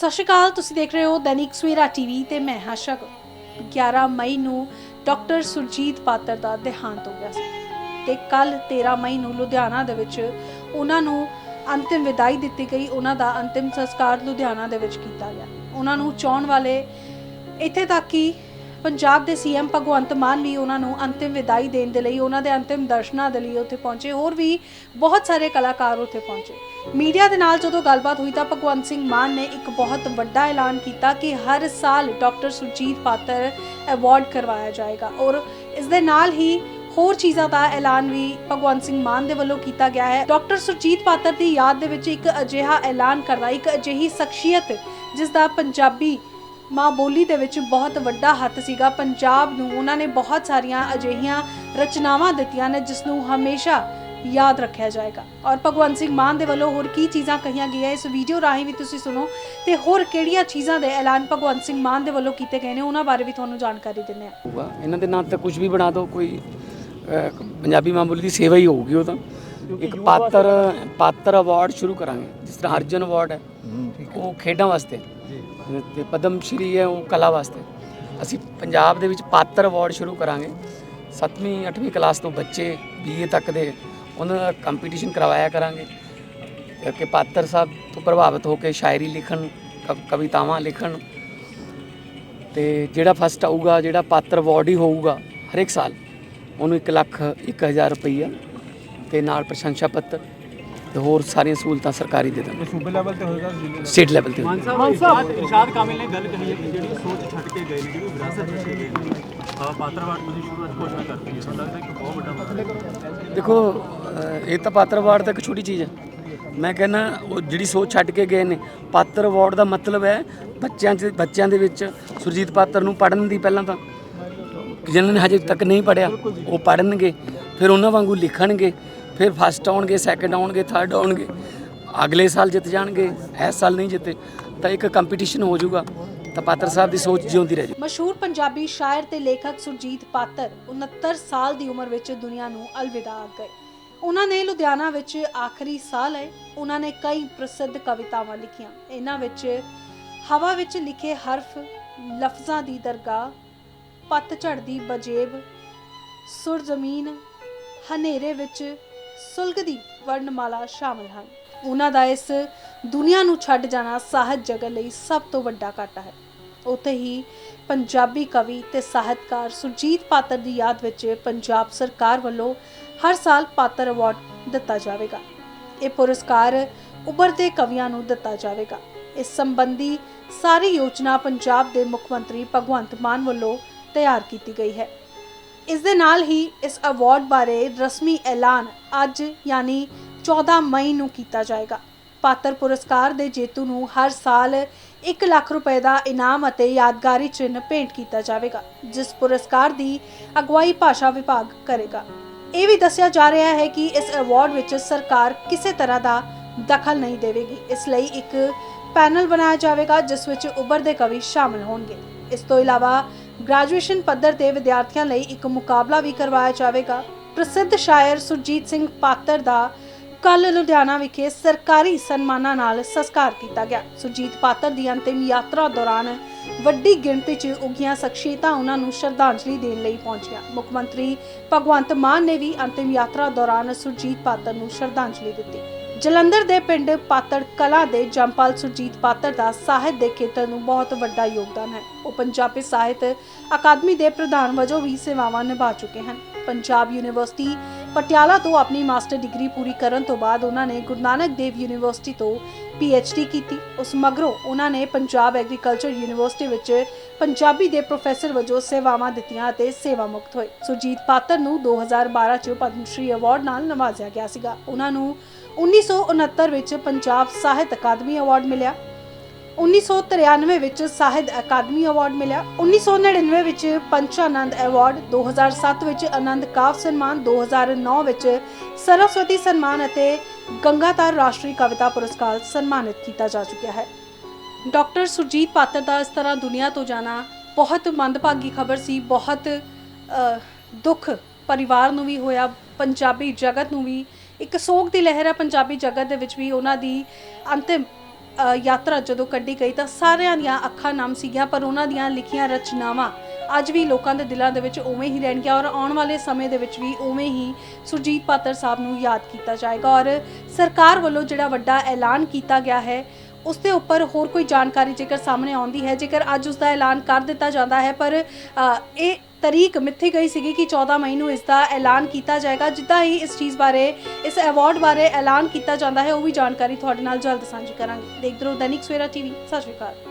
ਸਤਿ ਸ਼੍ਰੀ ਅਕਾਲ, ਤੁਸੀਂ ਦੇਖ ਰਹੇ ਹੋ ਦੈਨਿਕ ਸਵੇਰਾ ਟੀਵੀ ਤੇ ਮੈਂ ਹਾਂ ਸ਼ਗ 11 ਮਈ ਨੂੰ ਡਾਕਟਰ ਸੁਰਜੀਤ ਪਾਤਰ ਦਾ ਦੇਹਾਂਤ ਹੋ ਗਿਆ ਸੀ ਤੇ ਕੱਲ 13 ਮਈ ਨੂੰ ਲੁਧਿਆਣਾ ਦੇ ਵਿੱਚ ਉਹਨਾਂ ਨੂੰ ਅੰਤਿਮ ਵਿਦਾਈ ਦਿੱਤੀ ਗਈ, ਉਹਨਾਂ ਦਾ ਅੰਤਿਮ ਸੰਸਕਾਰ ਲੁਧਿਆਣਾ ਦੇ ਵਿੱਚ ਕੀਤਾ ਗਿਆ। ਉਹਨਾਂ ਨੂੰ ਚਾਹਣ ਵਾਲੇ ਇੱਥੇ ਤੱਕ ਕਿ ਪੰਜਾਬ ਦੇ ਸੀਐਮ ਭਗਵੰਤ ਮਾਨ ਵੀ ਉਹਨਾਂ ਨੂੰ ਅੰਤਿਮ ਵਿਦਾਈ ਦੇਣ ਦੇ ਲਈ, ਉਹਨਾਂ ਦੇ ਅੰਤਿਮ ਦਰਸ਼ਨਾਂ ਦੇ ਲਈ ਉੱਥੇ ਪਹੁੰਚੇ, ਹੋਰ ਵੀ ਬਹੁਤ ਸਾਰੇ ਕਲਾਕਾਰ ਉੱਥੇ ਪਹੁੰਚੇ। ਮੀਡੀਆ ਦੇ ਨਾਲ ਜਦੋਂ ਗੱਲਬਾਤ ਹੋਈ ਤਾਂ ਭਗਵੰਤ ਸਿੰਘ ਮਾਨ ਨੇ ਇੱਕ ਬਹੁਤ ਵੱਡਾ ਐਲਾਨ ਕੀਤਾ ਕਿ ਹਰ ਸਾਲ ਡਾਕਟਰ ਸੁਰਜੀਤ ਪਾਤਰ ਅਵਾਰਡ ਕਰਵਾਇਆ ਜਾਏਗਾ ਔਰ ਇਸ ਦੇ ਨਾਲ ਹੀ ਹੋਰ ਚੀਜ਼ਾਂ ਦਾ ਐਲਾਨ ਵੀ ਭਗਵੰਤ ਸਿੰਘ ਮਾਨ ਦੇ ਵੱਲੋਂ ਕੀਤਾ ਗਿਆ ਹੈ। ਡਾਕਟਰ ਸੁਰਜੀਤ ਪਾਤਰ ਦੀ ਯਾਦ ਦੇ ਵਿੱਚ ਇੱਕ ਅਜਿਹਾ ਐਲਾਨ ਕਰਨਾ ਇੱਕ ਅਜਿਹੀ ਸ਼ਖਸੀਅਤ ਜਿਸ ਦਾ ਪੰਜਾਬੀ ਮਾਂ ਬੋਲੀ ਦੇ ਵਿੱਚ ਬਹੁਤ ਵੱਡਾ ਹੱਥ ਸੀਗਾ। ਪੰਜਾਬ ਨੂੰ ਉਹਨਾਂ ਨੇ ਬਹੁਤ ਸਾਰੀਆਂ ਅਜਿਹੀਆਂ ਰਚਨਾਵਾਂ ਦਿੱਤੀਆਂ ਨੇ, ਜਿਸ ਨੂੰ ਹਮੇਸ਼ਾ ਯਾਦ ਰੱਖਿਆ ਜਾਏਗਾ। ਔਰ ਭਗਵੰਤ ਸਿੰਘ ਮਾਨ ਦੇ ਵੱਲੋਂ ਹੋਰ ਕੀ ਚੀਜ਼ਾਂ ਕਹੀਆਂ ਗਈਆਂ? ਇਸ ਵੀਡੀਓ ਰਾਹੀਂ ਵੀ ਤੁਸੀਂ ਸੁਣੋ। ਤੇ ਹੋਰ ਕਿਹੜੀਆਂ ਚੀਜ਼ਾਂ ਦੇ ਐਲਾਨ ਭਗਵੰਤ ਸਿੰਘ ਮਾਨ ਦੇ ਵੱਲੋਂ ਕੀਤੇ ਗਏ ਨੇ? ਉਹਨਾਂ ਬਾਰੇ ਵੀ ਤੁਹਾਨੂੰ ਜਾਣਕਾਰੀ ਦਿੰਦੇ ਹਾਂ। ਹੋਊਗਾ। ਇਹਨਾਂ ਦੇ ਨਾਂ ਤੇ ਕੁਝ ਵੀ ਬਣਾ ਦਿਓ। ਕੋਈ ਅਹ, ਪੰਜਾਬੀ ਮਾਂ ਬੋਲੀ ਦੀ ਸੇਵਾ ਹੀ ਹੋਊਗੀ ਉਹ ਤਾਂ। ਇੱਕ ਪਾਤਰ ਪਾਤਰ ਅਵਾਰਡ ਸ਼ੁਰੂ ਕਰਾਂਗੇ। ਜਿਸ ਤਰ੍ਹਾਂ ਅਰਜਨ ਅਵਾਰਡ ਹੈ। ਉਹ ਖੇਡਾਂ ਵਾਸਤੇ। ਤੇ ਪਦਮ ਸ਼੍ਰੀ ਹੈ ਉਹ ਕਲਾ ਵਾਸਤੇ। ਅਸੀਂ ਪੰਜਾਬ ਦੇ ਵਿੱਚ ਪਾਤਰ ਅਵਾਰਡ ਸ਼ੁਰੂ ਕਰਾਂਗੇ। 7ਵੀਂ 8ਵੀਂ ਕਲਾਸ ਤੋਂ ਬੱਚੇ ਬੀਏ ਤੱਕ ਦੇ ਉਹਨਾਂ ਦਾ ਕੰਪੀਟੀਸ਼ਨ ਕਰਵਾਇਆ ਕਰਾਂਗੇ। ਕਿ ਪਾਤਰ ਸਾਹਿਬ ਤੋਂ ਪ੍ਰਭਾਵਿਤ ਹੋ ਕੇ ਸ਼ਾਇਰੀ ਲਿਖਣ ਕਵ- ਕਵਿਤਾਵਾਂ ਲਿਖਣ। ਤੇ ਜਿਹੜਾ ਫਸਟ ਆਊਗਾ ਜਿਹੜਾ ਪਾਤਰ ਅਵਾਰਡ ਹੀ ਹੋਊਗਾ ਹਰੇਕ ਸਾਲ ਉਹਨੂੰ 1 ਲੱਖ 1000 ਰੁਪਈਆ ਤੇ ਨਾਲ ਪ੍ਰਸ਼ੰਸਾ ਪੱਤਰ ਤੇ ਹੋਰ ਸਾਰੀਆਂ ਸਹੂਲਤਾਂ ਸਰਕਾਰੀ ਦੇ ਦੇਣਗੇ ਸੂਬੇ ਲੈਵਲ ਤੇ ਹੋਏਗਾ ਜ਼ਿਲ੍ਹੇ ਸਟੇਟ ਲੈਵਲ ਤੇ ਮਾਨ ਸਾਹਿਬ ਇਰਸ਼ਾਦ ਇਰਸ਼ਾਦ ਕਾਮਿਲ ਨੇ ਗੱਲ ਕਹੀ ਹੈ ਕਿ ਜਿਹੜੀ ਸੋਚ ਛੱਡ ਕੇ ਗਏ ਨੇ ਜਿਹੜੀ ਵਿਰਾਸਤ ਛੱਡ ਕੇ ਗਏ ਨੇ। ਆ ਪਾਤਰਵਾਦ ਤੁਸੀਂ ਸ਼ੁਰੂ ਅੱਜ ਘੋਸ਼ਣਾ ਕਰਤੀ ਹੈ ਤੁਹਾਨੂੰ ਲੱਗਦਾ ਇੱਕ ਬਹੁਤ ਵੱਡਾ ਦੇਖੋ ਇਹ ਤਾਂ ਪਾਤਰ ਅਵਾਰਡ ਤਾਂ ਇੱਕ ਛੋਟੀ ਚੀਜ਼ ਹੈ। ਮੈਂ ਕਹਿੰਦਾ, ਉਹ ਜਿਹੜੀ ਸੋਚ ਛੱਡ ਕੇ ਗਏ ਨੇ, ਪਾਤਰ ਅਵਾਰਡ ਦਾ ਮਤਲਬ ਹੈ ਬੱਚਿਆਂ 'ਚ, ਬੱਚਿਆਂ ਦੇ ਵਿੱਚ ਸੁਰਜੀਤ ਪਾਤਰ ਨੂੰ ਪੜਨ ਦੀ ਪਹਿਲਾਂ ਤਾਂ। ਜਿਨ੍ਹਾਂ ਨੇ ਹਜੇ ਤੱਕ ਨਹੀਂ ਪੜਿਆ ਉਹ ਪੜਨਗੇ ਫਿਰ ਉਹਨਾਂ ਵਾਂਗੂ ਲਿਖਣਗੇ, ਫਿਰ ਫਸਟ ਆਉਣਗੇ ਸੈਕੰਡ ਆਉਣਗੇ ਥਰਡ ਆਉਣਗੇ, ਅਗਲੇ ਸਾਲ ਜਿੱਤ ਜਾਣਗੇ, ਇਸ ਸਾਲ ਨਹੀਂ ਜਿੱਤੇ, ਤਾਂ ਇੱਕ ਕੰਪੀਟੀਸ਼ਨ ਹੋ ਜਾਊਗਾ, ਤਾਂ ਪਾਤਰ ਸਾਹਿਬ ਦੀ ਸੋਚ ਜਿਉਂਦੀ ਰਹਿ ਜਾਊ। ਮਸ਼ਹੂਰ ਪੰਜਾਬੀ ਸ਼ਾਇਰ ਤੇ ਲੇਖਕ ਸੁਰਜੀਤ ਪਾਤਰ 69 ਸਾਲ ਦੀ ਉਮਰ ਵਿੱਚ ਦੁਨੀਆ ਨੂੰ ਅਲਵਿਦਾ ਗਏ। ਉਹਨਾਂ ਨੇ ਲੁਧਿਆਣਾ ਵਿੱਚ ਆਖਰੀ ਸਾਹ ਲਏ ਉਹਨਾਂ ਨੇ ਕਈ ਪ੍ਰਸਿੱਧ ਕਵਿਤਾਵਾਂ ਲਿਖੀਆਂ। ਇਹਨਾਂ ਵਿੱਚ ਹਵਾ ਵਿੱਚ ਲਿਖੇ ਹਰਫ, ਲਫ਼ਜ਼ਾਂ ਦੀ ਦਰਗਾਹ ਪੱਤਝੜ ਦੀ ਬਜੇਬ, ਸੁਰ ਜ਼ਮੀਨ, ਹਨੇਰੇ ਵਿੱਚ ਸੁਲਗਦੀ ਵਰਣਮਾਲਾ ਸ਼ਾਮਲ ਹਨ। ਉਹਨਾਂ ਦਾ ਇਸ ਦੁਨੀਆ ਨੂੰ ਛੱਡ ਜਾਣਾ ਸਾਹਿਤ ਜਗਤ ਲਈ ਸਭ ਤੋਂ ਵੱਡਾ ਘਾਟਾ ਹੈ। ਉੱਥੇ ਹੀ ਪੰਜਾਬੀ ਕਵੀ ਤੇ ਸਾਹਿਤਕਾਰ ਸੁਰਜੀਤ ਪਾਤਰ ਦੀ ਯਾਦ ਵਿੱਚ ਪੰਜਾਬ ਸਰਕਾਰ ਵੱਲੋਂ ਹਰ ਸਾਲ ਪਾਤਰ ਅਵਾਰਡ ਦਿੱਤਾ ਜਾਵੇਗਾ। ਇਹ ਪੁਰਸਕਾਰ ਉੱਭਰਦੇ ਕਵੀਆਂ ਨੂੰ ਦਿੱਤਾ ਜਾਵੇਗਾ। ਇਸ ਸੰਬੰਧੀ ਸਾਰੀ ਯੋਜਨਾ ਪੰਜਾਬ ਦੇ ਮੁੱਖ ਮੰਤਰੀ ਭਗਵੰਤ ਮਾਨ ਵੱਲੋਂ ਤਿਆਰ ਕੀਤੀ ਗਈ ਹੈ। ਇਸ ਦੇ ਨਾਲ ਹੀ ਇਸ ਅਵਾਰਡ ਬਾਰੇ ਰਸਮੀ ਐਲਾਨ ਅੱਜ ਯਾਨੀ 14 ਮਈ ਨੂੰ ਕੀਤਾ ਜਾਏਗਾ। ਪਾਤਰ ਪੁਰਸਕਾਰ ਦੇ ਜੇਤੂ ਨੂੰ ਹਰ ਸਾਲ 1 ਲੱਖ ਰੁਪਏ ਦਾ ਇਨਾਮ ਅਤੇ ਯਾਦਗਾਰੀ ਚਿੰਨ੍ਹ ਭੇਂਟ ਕੀਤਾ ਜਾਵੇਗਾ, ਜਿਸ ਪੁਰਸਕਾਰ ਦੀ ਅਗਵਾਈ ਭਾਸ਼ਾ ਵਿਭਾਗ ਕਰੇਗਾ। ਇਹ ਵੀ ਦੱਸਿਆ ਜਾ ਰਿਹਾ ਹੈ ਕਿ ਇਸ ਅਵਾਰਡ ਵਿੱਚ ਸਰਕਾਰ ਕਿਸੇ ਤਰ੍ਹਾਂ ਦਾ ਦਖਲ ਨਹੀਂ ਦੇਵੇਗੀ। ਇਸ ਲਈ ਇੱਕ ਪੈਨਲ ਬਣਾਇਆ ਜਾਵੇਗਾ, ਜਿਸ ਵਿੱਚ ਉੱਭਰਦੇ ਕਵੀ ਸ਼ਾਮਲ ਹੋਣਗੇ। ਇਸ ਤੋਂ ਇਲਾਵਾ ਗ੍ਰੈਜੂਏਸ਼ਨ ਪੱਧਰ ਤੇ ਵਿਦਿਆਰਥੀਆਂ ਲਈ ਇੱਕ ਮੁਕਾਬਲਾ ਵੀ ਕਰਵਾਇਆ ਜਾਵੇਗਾ। ਪ੍ਰਸਿੱਧ ਸ਼ਾਇਰ ਸੁਰਜੀਤ ਸਿੰਘ ਪਾਤਰ ਦਾ ਕੱਲ ਲੁਧਿਆਣਾ ਵਿਖੇ ਸਰਕਾਰੀ ਸਨਮਾਨਾਂ ਨਾਲ ਸੰਸਕਾਰ ਕੀਤਾ ਗਿਆ। ਸੁਰਜੀਤ ਪਾਤਰ ਦੀ ਅੰਤਿਮ ਯਾਤਰਾ ਦੌਰਾਨ ਵੱਡੀ ਗਿਣਤੀ 'ਚ ਉਗੀਆਂ ਸ਼ਖਸੀਅਤਾਂ ਉਹਨਾਂ ਨੂੰ ਸ਼ਰਧਾਂਜਲੀ ਦੇਣ ਲਈ ਪਹੁੰਚੀਆਂ। ਮੁੱਖ ਮੰਤਰੀ ਭਗਵੰਤ ਮਾਨ ਨੇ ਵੀ ਅੰਤਿਮ ਯਾਤਰਾ ਦੌਰਾਨ ਸੁਰਜੀਤ ਪਾਤਰ ਨੂੰ ਸ਼ਰਧਾਂਜਲੀ ਦਿੱਤੀ। ਜਲੰਧਰ ਦੇ ਪਿੰਡ ਪਾਤੜ ਕਲਾ ਦੇ ਜੰਪਾਲ ਸੁਰਜੀਤ ਪਾਤਰ ਦਾ ਸਾਹਿਤ ਦੇ ਖੇਤਰ ਨੂੰ ਬਹੁਤ ਵੱਡਾ ਯੋਗਦਾਨ ਹੈ। ਉਹ ਪੰਜਾਬੀ ਸਾਹਿਤ ਅਕਾਦਮੀ ਦੇ ਪ੍ਰਧਾਨ ਵਜੋਂ ਵੀ ਸੇਵਾਵਾਂ ਨਿਭਾ ਚੁੱਕੇ ਹਨ। ਪੰਜਾਬ ਯੂਨੀਵਰਸਿਟੀ ਪਟਿਆਲਾ ਤੋਂ ਆਪਣੀ ਮਾਸਟਰ ਡਿਗਰੀ ਪੂਰੀ ਕਰਨ ਤੋਂ ਬਾਅਦ ਉਹਨਾਂ ਨੇ ਗੁਰੂ ਨਾਨਕ ਦੇਵ ਯੂਨੀਵਰਸਿਟੀ ਤੋਂ ਡੀ ਕੀਤੀ। ਉਸ ਮਗਰੋਂ ਉਹਨਾਂ ਨੇ ਪੰਜਾਬ ਐਗਰੀਕਲਚਰ ਯੂਨੀਵਰਸਿਟੀ ਵਿੱਚ ਪੰਜਾਬੀ ਦੇ ਪ੍ਰੋਫੈਸਰ ਵਜੋਂ ਸੇਵਾਵਾਂ ਦਿੱਤੀਆਂ ਅਤੇ ਸੇਵਾ ਮੁਕਤ ਹੋਏ। ਸੁਰਜੀਤ ਪਾਤਰ ਨੂੰ 2012 ਚ ਪਦਮ ਸ਼੍ਰੀ ਅਵਾਰਡ ਨਾਲ ਨਵਾਜ਼ਿਆ ਗਿਆ ਸੀਗਾ। ਉਹਨਾਂ ਨੂੰ 1969 ਵਿੱਚ ਪੰਜਾਬ ਸਾਹਿਤ ਅਕਾਦਮੀ ਅਵਾਰਡ ਮਿਲਿਆ। 1993 ਵਿੱਚ ਸਾਹਿਤ ਅਕਾਦਮੀ ਅਵਾਰਡ ਮਿਲਿਆ। 1999 ਵਿੱਚ ਪੰਚਾਨੰਦ ਅਵਾਰਡ 2007 ਵਿੱਚ ਆਨੰਦ ਕਾਵ ਸਨਮਾਨ 2009 ਵਿੱਚ ਸਰਸਵਤੀ ਸਨਮਾਨ ਅਤੇ ਗੰਗਾਧਰ ਰਾਸ਼ਟਰੀ ਕਵਿਤਾ ਪੁਰਸਕਾਰ ਸਨਮਾਨਿਤ ਕੀਤਾ ਜਾ ਚੁੱਕਿਆ ਹੈ। ਡਾਕਟਰ ਸੁਰਜੀਤ ਪਾਤਰ ਦਾ ਇਸ ਤਰ੍ਹਾਂ ਦੁਨੀਆ ਤੋਂ ਜਾਣਾ ਬਹੁਤ ਮੰਦਭਾਗੀ ਖਬਰ ਸੀ, ਬਹੁਤ ਦੁੱਖ ਪਰਿਵਾਰ ਨੂੰ ਵੀ ਹੋਇਆ, ਪੰਜਾਬੀ ਜਗਤ ਨੂੰ ਵੀ। ਇੱਕ ਸੋਗ ਦੀ ਲਹਿਰ ਹੈ ਪੰਜਾਬੀ ਜਗਤ ਦੇ ਵਿੱਚ ਵੀ, ਉਹਨਾਂ ਦੀ ਅੰਤਿਮ ਯਾਤਰਾ ਜਦੋਂ ਕੱਢੀ ਗਈ ਤਾਂ ਸਾਰਿਆਂ ਦੀਆਂ ਅੱਖਾਂ ਨਮ ਸੀਗੀਆਂ, ਪਰ ਉਹਨਾਂ ਦੀਆਂ ਲਿਖੀਆਂ ਰਚਨਾਵਾਂ ਅੱਜ ਵੀ ਲੋਕਾਂ ਦੇ ਦਿਲਾਂ ਦੇ ਵਿੱਚ ਉਵੇਂ ਹੀ ਰਹਿਣਗੀਆਂ ਔਰ ਆਉਣ ਵਾਲੇ ਸਮੇਂ ਦੇ ਵਿੱਚ ਵੀ ਉਵੇਂ ਹੀ ਸੁਰਜੀਤ ਪਾਤਰ ਸਾਹਿਬ ਨੂੰ ਯਾਦ ਕੀਤਾ ਜਾਏਗਾ ਔਰ ਸਰਕਾਰ ਵੱਲੋਂ ਜਿਹੜਾ ਵੱਡਾ ਐਲਾਨ ਕੀਤਾ ਗਿਆ ਹੈ ਉਸ ਦੇ ਉੱਪਰ ਹੋਰ ਕੋਈ ਜਾਣਕਾਰੀ ਜੇਕਰ ਸਾਹਮਣੇ ਆਉਂਦੀ ਹੈ, ਜੇਕਰ ਅੱਜ ਉਸ ਦਾ ਐਲਾਨ ਕਰ ਦਿੱਤਾ ਜਾਂਦਾ ਹੈ, ਪਰ ਇਹ ਤਰੀਕ ਮਿੱਥੀ ਗਈ ਸੀਗੀ ਕਿ 14 ਮਈ ਨੂੰ ਇਸ ਦਾ ਐਲਾਨ ਕੀਤਾ ਜਾਏਗਾ। ਜਿੱਦਾਂ ਹੀ ਇਸ ਚੀਜ਼ ਬਾਰੇ, ਇਸ ਅਵਾਰਡ ਬਾਰੇ ਐਲਾਨ ਕੀਤਾ ਜਾਂਦਾ ਹੈ, ਉਹ ਵੀ ਜਾਣਕਾਰੀ ਤੁਹਾਡੇ ਨਾਲ ਜਲਦ ਸਾਂਝੀ ਕਰਾਂਗੇ। ਦੇਖਦੇ ਰਹੋ ਦੈਨਿਕ ਸਵੇਰਾ ਟੀਵੀ। ਸਤਿ ਸ਼੍ਰੀ ਅਕਾਲ।